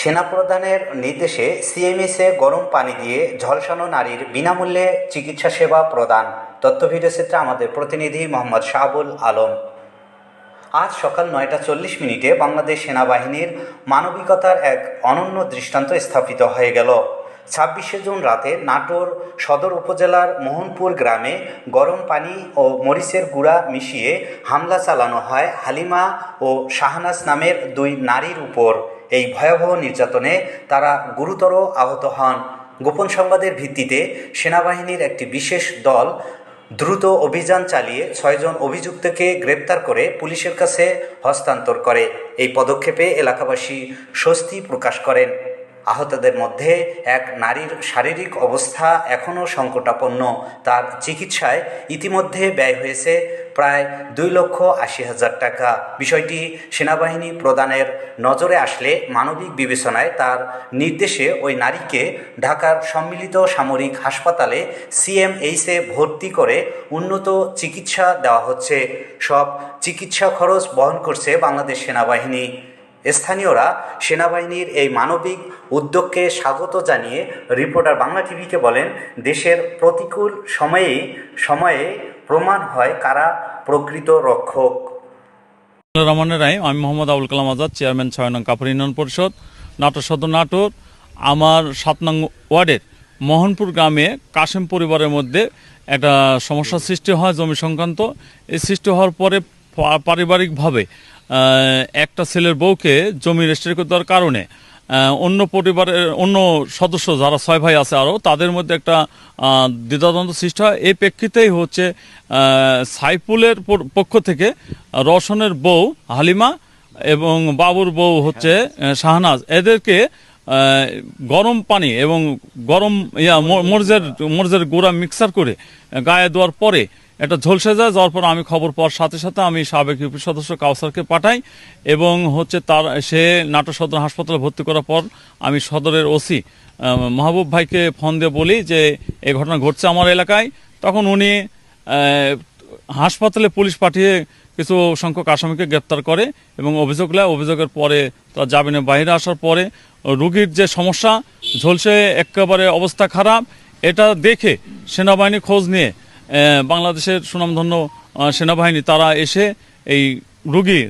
সেনাপ্রধানের নির্দেশে সিএমএসে গরম পানি দিয়ে ঝলসানো নারীর বিনামূল্যে চিকিৎসা সেবা প্রদান। তথ্য চিত্রে আমাদের প্রতিনিধি মোহাম্মদ শাহাবুল আলম। আজ সকাল নয়টা চল্লিশ মিনিটে বাংলাদেশ সেনাবাহিনীর মানবিকতার এক অনন্য দৃষ্টান্ত স্থাপিত হয়ে গেল। ছাব্বিশে জুন রাতে নাটোর সদর উপজেলার মোহনপুর গ্রামে গরম পানি ও মরিচের গুঁড়া মিশিয়ে হামলা চালানো হয় হালিমা ও শাহনাজ নামের দুই নারীর উপর। এই ভয়াবহ নির্যাতনে তারা গুরুতর আহত হন। গোপন সংবাদের ভিত্তিতে সেনাবাহিনীর একটি বিশেষ দল দ্রুত অভিযান চালিয়ে ছয়জন অভিযুক্তকে গ্রেপ্তার করে পুলিশের কাছে হস্তান্তর করে। এই পদক্ষেপে এলাকাবাসী স্বস্তি প্রকাশ করেন। আহতদের মধ্যে এক নারীর শারীরিক অবস্থা এখনও সংকটাপন্ন। তার চিকিৎসায় ইতিমধ্যে ব্যয় হয়েছে প্রায় দুই লক্ষ আশি হাজার টাকা। বিষয়টি সেনাবাহিনী প্রদানের নজরে আসলে মানবিক বিবেচনায় তার নির্দেশে ওই নারীকে ঢাকার সম্মিলিত সামরিক হাসপাতালে সিএমএইচে ভর্তি করে উন্নত চিকিৎসা দেওয়া হচ্ছে। সব চিকিৎসা খরচ বহন করছে বাংলাদেশ সেনাবাহিনী। স্থানীয়রা সেনাবাহিনীর এই মানবিক উদ্যোগকে স্বাগত জানিয়ে রিপোর্টার বাংলা টিভিকে বলেন, দেশের প্রতিকূল সময়েই, সময়ে প্রমাণ হয় কারা প্রকৃত রক্ষক। রহমানের রায়, আমি মোহাম্মদ আবুল কালাম আজাদ, চেয়ারম্যান ছয় নং কাপুর ইউনিয়ন পরিষদ, নাটোর সদর নাটোর। আমার সাত নং ওয়ার্ডের মোহনপুর গ্রামে কাশেম পরিবারের মধ্যে একটা সমস্যার সৃষ্টি হয়, জমি সংক্রান্ত। এই সৃষ্টি হওয়ার পরে পারিবারিকভাবে একটা ছেলের বউকে জমি রেজিস্ট্রি করে দেওয়ার কারণে অন্য পরিবারের, অন্য সদস্য যারা ছয় ভাই আছে আরও, তাদের মধ্যে একটা দ্বিধাদ্বন্দ্ব সৃষ্টি হয়। এই প্রেক্ষিতেই হচ্ছে সাইফুলের পক্ষ থেকে রওশনের বউ হালিমা এবং বাবুর বউ হচ্ছে শাহনাজ। এদেরকে গরম পানি এবং গরম ইয়া ম- মরিচের মরিচের গুঁড়া মিক্সার করে গায়ে দেওয়ার পরে এটা ঝলসে যায়, যাওয়ার পর আমি খবর পাওয়ার সাথে সাথে আমি সাবেক ইউপি সদস্য কাউসারকে পাঠাই এবং হচ্ছে তার, সে নাটোর সদর হাসপাতালে ভর্তি করার পর আমি সদরের ওসি মাহবুব ভাইকে ফোন দিয়ে বলি যে এই ঘটনা ঘটছে আমার এলাকায়। তখন উনি হাসপাতালে পুলিশ পাঠিয়ে কিছু সংখ্যক আসামিকে গ্রেপ্তার করে এবং অভিযোগ নেয়। অভিযোগের পরে তার জামিনের বাইরে আসার পরে রুগীর যে সমস্যা, ঝলসে একেবারে অবস্থা খারাপ। এটা দেখে সেনাবাহিনী খোঁজ নিয়ে বাংলাদেশের সুনামধন্য সেনাবাহিনী, তারা এসে এই রুগী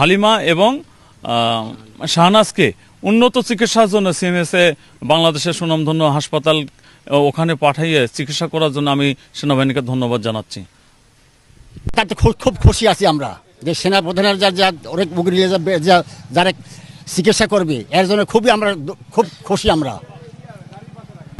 হালিমা এবং শাহনাজকে উন্নত চিকিৎসার জন্য সিএমএসে বাংলাদেশের সুনামধন্য হাসপাতাল ওখানে পাঠিয়ে চিকিৎসা করার জন্য আমি সেনাবাহিনীকে ধন্যবাদ জানাচ্ছি। তাতে খুব খুশি আছি আমরা যে সেনা প্রধানের যা যা, অনেক যা যারা চিকিৎসা করবে, এর জন্য খুবই আমরা খুব খুশি আমরা।